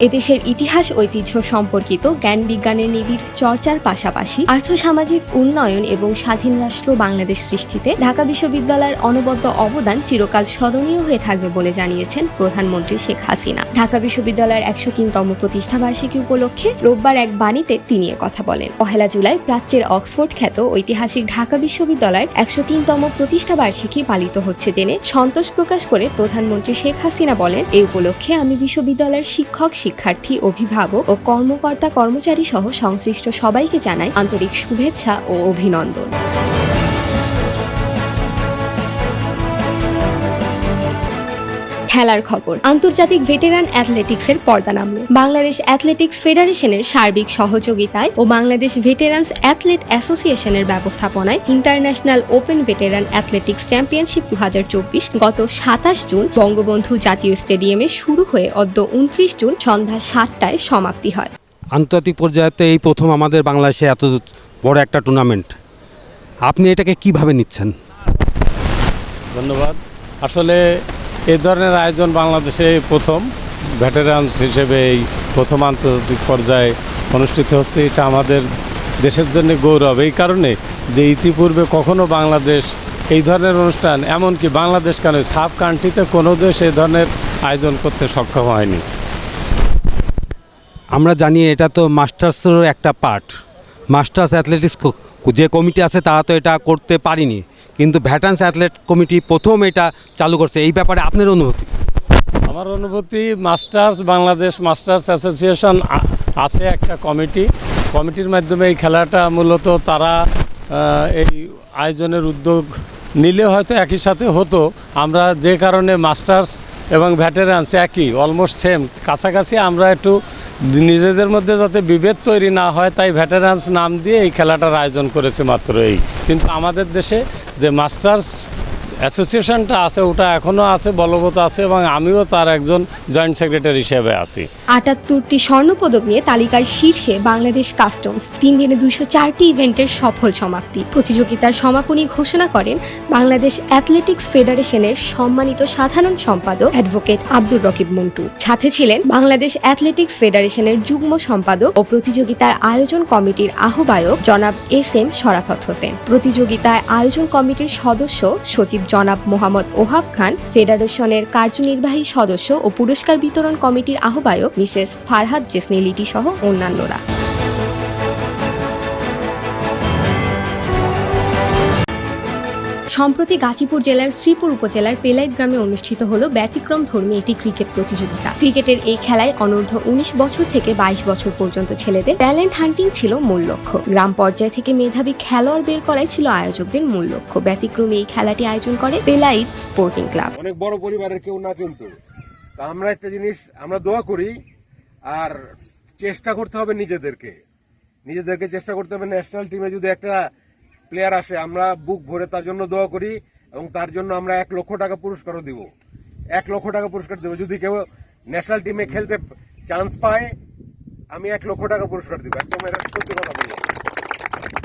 এদেশের ইতিহাস ঐতিহ্য সম্পর্কিত জ্ঞান বিজ্ঞানের নিবিড় চর্চার পাশাপাশি আর্থসামাজিক উন্নয়ন এবং স্বাধীন রাষ্ট্র বাংলাদেশ সৃষ্টিতে ঢাকা বিশ্ববিদ্যালয়ের অনবদ্য অবদান চিরকাল স্মরণীয় হয়ে থাকবে বলে জানিয়েছেন প্রধানমন্ত্রী শেখ হাসিনা। ঢাকা বিশ্ববিদ্যালয়ের একশো তিনতম প্রতিষ্ঠাবার্ষিকী উপলক্ষে রোববার এক বাণীতে তিনি কথা বলেন। পহেলা জুলাই প্রাচ্যের অক্সফোর্ড খ্যাত ঐতিহাসিক ঢাকা বিশ্ববিদ্যালয়ের একশো তিনতম প্রতিষ্ঠাবার্ষিকী পালিত হচ্ছে জেনে সন্তোষ প্রকাশ করে প্রধানমন্ত্রী শেখ হাসিনা বলেন এই উপলক্ষে আমি বিশ্ববিদ্যালয়ের শিক্ষক শিক্ষার্থী অভিভাবক ও কর্মকর্তা কর্মচারী সহ সংশ্লিষ্ট সবাইকে জানাই আন্তরিক শুভেচ্ছা ও অভিনন্দন। খেলার খবর। আন্তর্জাতিক ভেটেরান অ্যাথলেটিক্সের পর্দা নামল। বাংলাদেশ অ্যাথলেটিক্স ফেডারেশনের সার্বিক সহযোগিতায় ও বাংলাদেশ ভেটেরানস অ্যাথলেট অ্যাসোসিয়েশনের ব্যবস্থাপনায় international open veteran athletics championship দু হাজার চব্বিশ গত সাতাশ জুন বঙ্গবন্ধু জাতীয় স্টেডিয়ামে শুরু হয়ে অদ্য উনত্রিশ জুন সন্ধ্যা সাতটায় সমাপ্তি হয়। আন্তর্জাতিক পর্যায়েতে এই প্রথম আমাদের বাংলাদেশে এত বড় একটা টুর্নামেন্ট আপনি এটাকে কীভাবে নিচ্ছেন? ধন্যবাদ। আসলে এই ধরনের আয়োজন বাংলাদেশে প্রথম ভেটেরানস হিসেবে এই প্রথম আন্তর্জাতিক পর্যায়ে অনুষ্ঠিত হচ্ছে। এটা আমাদের দেশের জন্য গৌরব। এই কারণে যে ইতিপূর্বে কখনো বাংলাদেশ এই ধরনের অনুষ্ঠান, এমনকি বাংলাদেশ কেন সাব কান্ট্রিতে কোনো দেশ এই ধরনের আয়োজন করতে সক্ষম হয়নি। আমরা জানি এটা তো মাস্টার্সেরও একটা পার্ট মাস্টার্স অ্যাথলেটিক্স যে কমিটি আছে তারা তো এটা করতে পারিনি। কিন্তু ভ্যাটান্স অ্যাথলেট কমিটি প্রথম এটা চালু করছে। এই ব্যাপারে আপনার অনুভূতি? আমার অনুভূতি, মাস্টার্স, বাংলাদেশ মাস্টার্স অ্যাসোসিয়েশন আছে একটা কমিটি। কমিটির মাধ্যমে এই খেলাটা মূলত তারা এই আয়োজনের উদ্যোগ নিলে হয়তো একই সাথে হতো। আমরা যে কারণে মাস্টার্স এবং ভ্যাটেরান্স একই, অলমোস্ট সেম। কাছাকাছি আমরা একটু নিজেদের মধ্যে যাতে বিভেদ তৈরি না হয়, তাই ভেটেরান্স নাম দিয়ে এই খেলাটার আয়োজন করেছে মাত্র এই। কিন্তু আমাদের দেশে যে মাস্টার্স অ্যাসোসিয়েশনটা আছে, ওটা এখনও আছে, বলবৎ আছে এবং আমিও তার একজন জয়েন্ট সেক্রেটারি হিসেবে আছি। আটাত্তরটি স্বর্ণপদক নিয়ে তালিকার শীর্ষে বাংলাদেশ কাস্টমস। তিন দিনে দুইশো চারটি ইভেন্টের সফল সমাপ্তি। প্রতিযোগিতার সমাপনী ঘোষণা করেন বাংলাদেশ অ্যাথলেটিক্স ফেডারেশনের সম্মানিত সাধারণ সম্পাদক অ্যাডভোকেট আব্দুর রকিব মন্টু। সাথে ছিলেন বাংলাদেশ অ্যাথলেটিক্স ফেডারেশনের যুগ্ম সম্পাদক ও প্রতিযোগিতার আয়োজন কমিটির আহ্বায়ক জনাব এস এম শরাফত হোসেন। প্রতিযোগিতায় আয়োজন কমিটির সদস্য সচিব জনাব মোহাম্মদ ওহাব খান, ফেডারেশনের কার্যনির্বাহী সদস্য ও পুরস্কার বিতরণ কমিটির আহ্বায়ক মিসেস ফারহাদ জেসনি লিটি সহ অন্যান্যরা। সম্প্রতি গাজীপুর জেলার শ্রীপুর উপজেলার পেলাইট গ্রামে অনুষ্ঠিত হল ব্যতিক্রম ধর্মী একটি ক্রিকেট প্রতিযোগিতা। ক্রিকেটের এই খেলায় অনূর্ধ্ব উনিশ বছর থেকে বাইশ বছর পর্যন্ত ছেলেদের ট্যালেন্ট হান্টিং ছিল মূল লক্ষ্য। গ্রাম পর্যায় থেকে মেধাবী খেলোয়াড় বের করাই ছিল আয়োজকদের মূল লক্ষ্য। ব্যতিক্রমী এই খেলাটি আয়োজন করে পেলাইট স্পোর্টিং ক্লাব। অনেক বড় পরিবারের কেউ না কিন্তু। আমরা একটা জিনিস, আমরা দোয়া করি, আর চেষ্টা করতে হবে নিজেদেরকে। নিজেদেরকে চেষ্টা করতে হবে ন্যাশনাল টিমে যদি একটা প্লেয়ার আসে, আমরা বুক ভরে তার জন্য দোয়া করি এবং তার জন্য আমরা এক লক্ষ টাকা পুরস্কারও দিব। এক লক্ষ টাকা পুরস্কার দেবো। যদি কেউ ন্যাশনাল টিমে খেলতে চান্স পায়, আমি এক লক্ষ টাকা পুরস্কার দিব। একদম এটা সত্যি কথা বলব।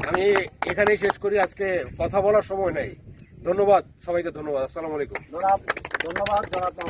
আমি এখানেই শেষ করি। আজকে কথা বলার সময় নেই। ধন্যবাদ। সবাইকে ধন্যবাদ। আসসালামু আলাইকুম।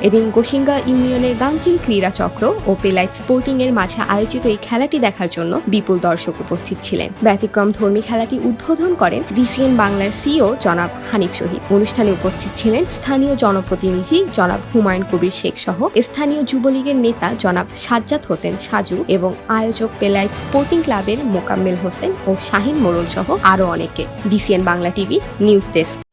এদিন গোসিঙ্গা ইউনিয়নের গাংচিল ক্রীড়া চক্র ও পেলাইট স্পোর্টিং এর মাঝে আয়োজিত এই খেলাটি দেখার জন্য বিপুল দর্শক উপস্থিত ছিলেন। ব্যতিক্রম ধর্মী খেলাটি উদ্বোধন করেন ডিসিএন বাংলার সিও জনাব হানিফ শহীদ। অনুষ্ঠানে উপস্থিত ছিলেন স্থানীয় জনপ্রতিনিধি জনাব হুমায়ুন কবির শেখ সহ স্থানীয় যুবলীগের নেতা জনাব সাজ্জাদ হোসেন সাজু এবং আয়োজক পেলাইট স্পোর্টিং ক্লাবের মোকাম্মেল হোসেন ও শাহিন মোড়ল সহ আরও অনেকে। DCN Bangla TV news desk.